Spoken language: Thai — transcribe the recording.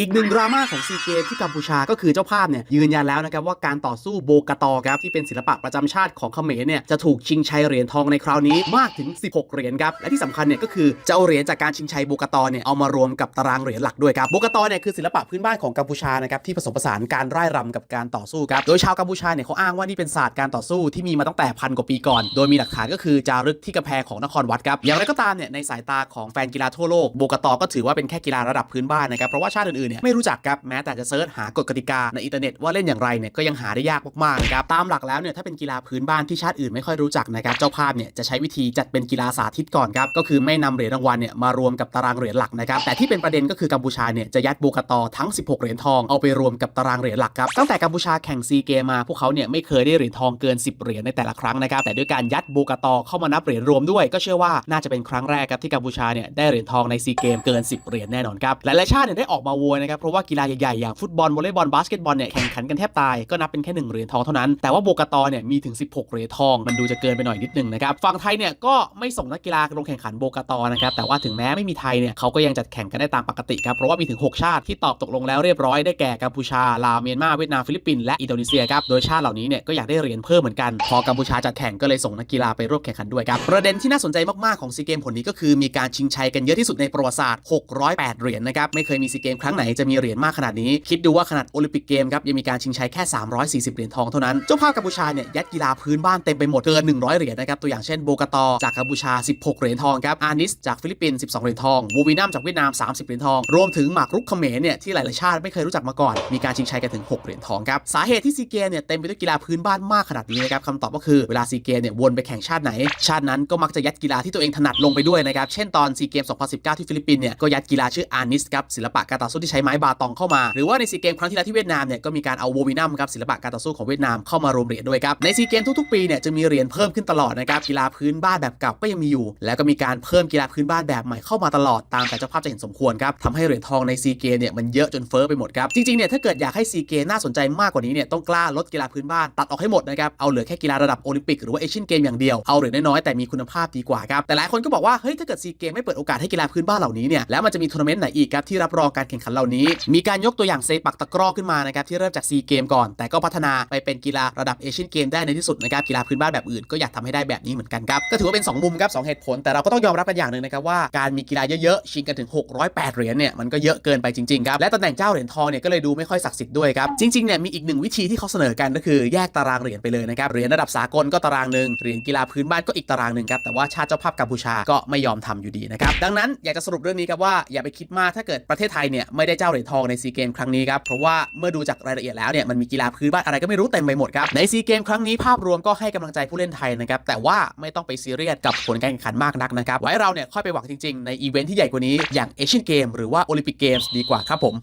อีกหนึ่งดราม่าของซีเกมที่กัมพูชาก็คือเจ้าภาพเนี่ยยืนยันแล้วนะครับว่าการต่อสู้โบกตอครับที่เป็นศิลปะประจำชาติของเขมรเนี่ยจะถูกชิงชัยเหรียญทองในคราวนี้มากถึง 16 เหรียญครับและที่สำคัญเนี่ยก็คือจะเอาเหรียญจากการชิงชัยโบกตอเนี่ยเอามารวมกับตารางเหรียญหลักด้วยครับโบกตอเนี่ยคือศิลปะพื้นบ้านของกัมพูชานะครับที่ผสมผสานการร่ายรำกับการต่อสู้ครับโดยชาวกัมพูชาเนี่ยเขาอ้างว่านี่เป็นศาสตร์การต่อสู้ที่มีมาตั้งแต่พันกว่าปีก่อน โดยมีหลักฐานก็คือจารึกที่กำแพงของนครวัดครับอย่างไรก็ตามเนี่ยในสายตาของแฟนกีฬาทั่วโลกโบกตอก็ถือว่าเป็นแค่กีฬาระดับพื้นบ้านนะครับเพราะว่าชาติอื่นเนี่ยไม่รู้จักครับแม้แต่จะเซิร์ชหากฎกติกาในอินเทอร์เน็ตว่าเล่นอย่างไรเนี่ยก็ยังหาได้ยากมากๆนะครับตามหลักแล้วเนี่ยถ้าเป็นกีฬาพื้นบ้านที่ชาติอื่นไม่ค่อยรู้จักนะครับเจ้าภาพเนี่ยจะใช้วิธีจัดเป็นกีฬาสาธิตก่อนครับก็คือไม่นำเหรียญรางวัลเนี่ยมารวมกับตารางเหรียญหลักนะครับแต่ที่เป็นประเด็นก็คือกัมพูชาเนี่ยจะยัดโบกตอทั้ง 16 เหรียญทองเอาไปรวมกับตารางเหรียญหลักครับตั้งแต่กัมพูชาแข่งซีเกมมาพวกเขาเนี่ยไม่เคยได้เหรียญทองเกิน 10 เหรียญในแต่ละครั้งนะครับแต่ด้วยการยัดโบกตอเข้ามานับเหรียญรวมด้วย ก็เชื่อว่าน่าจะเป็นครั้งแรกครับที่กัมพูชาเนี่ยได้เหรียญทองในซีเกมเกิน 10 เหรียญแน่นอนครับหลายๆชาติเนี่ยได้ออกมาโวยนะครับเพราะว่ากีฬาใหญ่ๆอย่างฟุตบอลวอลเลย์บอลบาสเกตบอลเนี่ยแข่งขันกันแทบตายก็นับเป็นแค่หนึ่งเหรียญทองเท่านั้นแต่ว่าโบกาตอเนี่ยมีถึง 16เหรียญทองมันดูจะเกินไปหน่อยนิดนึงนะครับฝั่งไทยเนี่ยก็ไม่ส่งนักกีฬาลงแข่งขันโบกาตอนะครับแต่ว่าถึงแม้ไม่มีไทยเนี่ยเขาก็ยังจัดแข่งกันได้ตามปกติครับเพราะว่ามีถึง 6 ชาติที่ตอบตกลงแล้วเรียบร้อยได้แก่กัมพูชาลาวเมียนมาเวียดนามฟิลิปปินส์และอินโดนีเซียครับโดยชาติเหล่านี้เนี่ยก็อยากได้เหรียญเพิ่มเหมือนกันพอกัมพูชาจัดแข่งก็เลยส่งนักกีฬาไปร่วมแข่งขันด้วยครับประเด็นที่น่าสนใจมากๆของซีเกมผลนี้ก็คือมีการชิงชัยกันเยอะที่สุดในประวัติศาสตร์608เหรียญนะครับไม่เคยมีซีเกมครั้งไหนจะมีเหรียญมากขนาดนี้ คิดดูว่าขนาดโอลิมปิกเกมครับยังมีการชิงชัยแค่ 340 เหรียญทองเท่านั้น เจ้าภาพกัมพูชาเนี่ยยัดกีฬาพื้นบ้านเต็มไปหมดเกิน 100 เหรียญนะครับตัวอย่างเช่นโบกตอจากกัมพูชา 16 เหรียญทองครับอานิสจากฟิลิปปินส์ 12 เหรียญทองวูวีนัมจากเวียดนาม 30 เหรียญทอง รวมถึงหมากรุกเขมรเนี่ยที่หลายๆชาติไม่เคยรู้จักมาก่อน มีการชิงชัยกันถึง 6 เหรียญทองครับสาเหตุที่ซีเกมเนี่ยเต็มไปด้วยกีฬาพื้นบ้านมากขนาดนี้นะครับคำตอบก็คือเวลาซีเกมเนี่ยวนไปแข่งชาติไหน ชาตินั้นก็มักจะยัดกีฬาที่ตัวเองถนัดลงไปด้วยนะครับเช่นตอนซีเกม2019 ที่ฟิลิปปินส์เนี่ยก็ยัดกีฬาชื่ออานิสครับศิลปะการต่อสู้ที่ใช้ไม้บาตองเข้ามา หรือว่าในซีเกมครั้งที่แล้วที่เวียดนามเนี่ยก็มีการเอาโววินัมครับศิลปะการต่อสู้ของเวียดนามเข้ามารวมเหรียญด้วยครับในซีเกมทุกๆปีเนี่ยจะมีเหรียญเพิ่มขึ้นตลอดนะครับกีฬาพื้นบ้านแบบเก่าก็ยังมีอยู่ แล้วก็มีการเพิ่มกีฬาพื้นบ้านแบบใหม่เข้ามาตลอดตามแต่เจ้าภาพจะเห็นสมควรครับทำให้เหรียญทองในซีเกมเนี่ยมันเยอะจนเฟ้อไปหมดครับจริงๆเนี่ยถ้าเกิดอยากให้ซีเกมน่าสนใจมากกว่านี้เนี่ยต้องกล้าลดกีฬาพื้นบ้านตัดออกให้หมดนะครับเอาเหลือแค่กีฬาระดับโอลิมปิกหรือว่าเอเชียนเกมอย่างเดียวเอาเหรียญน้อยๆแต่มีคุณภาพดีกว่าครับแต่หลายคนก็บอกว่าเฮ้ยถ้าเกิดซีเกมไม่เปิดโอกาสให้กีฬาพื้นบ้านเหล่านี้เนี่ยแล้วมันจะมีทัวร์นาเมนต์ไหนอีกครับที่รับรองการแข่งขันเหล่านี้ มีการยกตัวอย่างเซปักตะกร้อขึ้นมานะครับที่เริ่มจากซีเกมก่อน แต่ก็พัฒนาไปเป็นกีฬาระดับเอเชียนเกมได้ในที่สุดนะครับกีฬาพื้นบ้านแบบอื่นก็อยากทำให้ได้แบบนี้เหมือนกันครับก็ถือว่าเป็นสองมุมครับสองเหตุผล แต่เราก็ต้องยอมรับกันอย่างหนึ่งนะครับว่าการมีกีฬาเยอะๆชิงกันถึง 608 เหรียญเนี่ยมันก็เยอะเกินไปจริงๆครับและตำแหน่งเจ้าเหรียญทองเนี่ยก็เลยดูไม่ค่อยศักดิ์สิทธิ์ด้วยครับจริงๆเนี่ยมีอีกหนึ่งวิธีที่เขาเสนอกันก็คือแยกตารางเหรียญไปเลยนะครับเหรียญระดับสากลก็ตารางหนึ่งเหรียญกีฬาพื้นบ้านก็อีกตารางหนึ่งครับแต่ว่าชาติเจ้าภาพกัมพูชาก็ไม่ยอมทำอยู่ดีนะครับดังนั้นอยากจะสรุปเรื่องนี้ครับว่าอย่าไปคิดมากถ้าเกิดประเทศไทยเนี่ยไม่ได้เจ้าเหรียญทองในซีเกมครั้งนี้ครับเพราะว่าเมื่อดูจากรายละเอียดแล้วเนี่ยมันมีกีฬาพื้นบ้านอะไรก็ไม่รู้เต็มไปหมดครับในซีเกมครั้งนี้ภาพรวมก็ให้กำลังใจผู้เล่นไทยนะครับแต่ว่าไม่ต้องไปซีเรียสกับผลการแข่งขันมากนักนะครับไว้เราเนี่ยค่อยไปหวังจริง ๆ ในอีเวนท์ที่ใหญ่กว่านี้อย่างเอเชียนเกมหรือว่าโอลิมปิกเกมส์ดีกว่าครับผม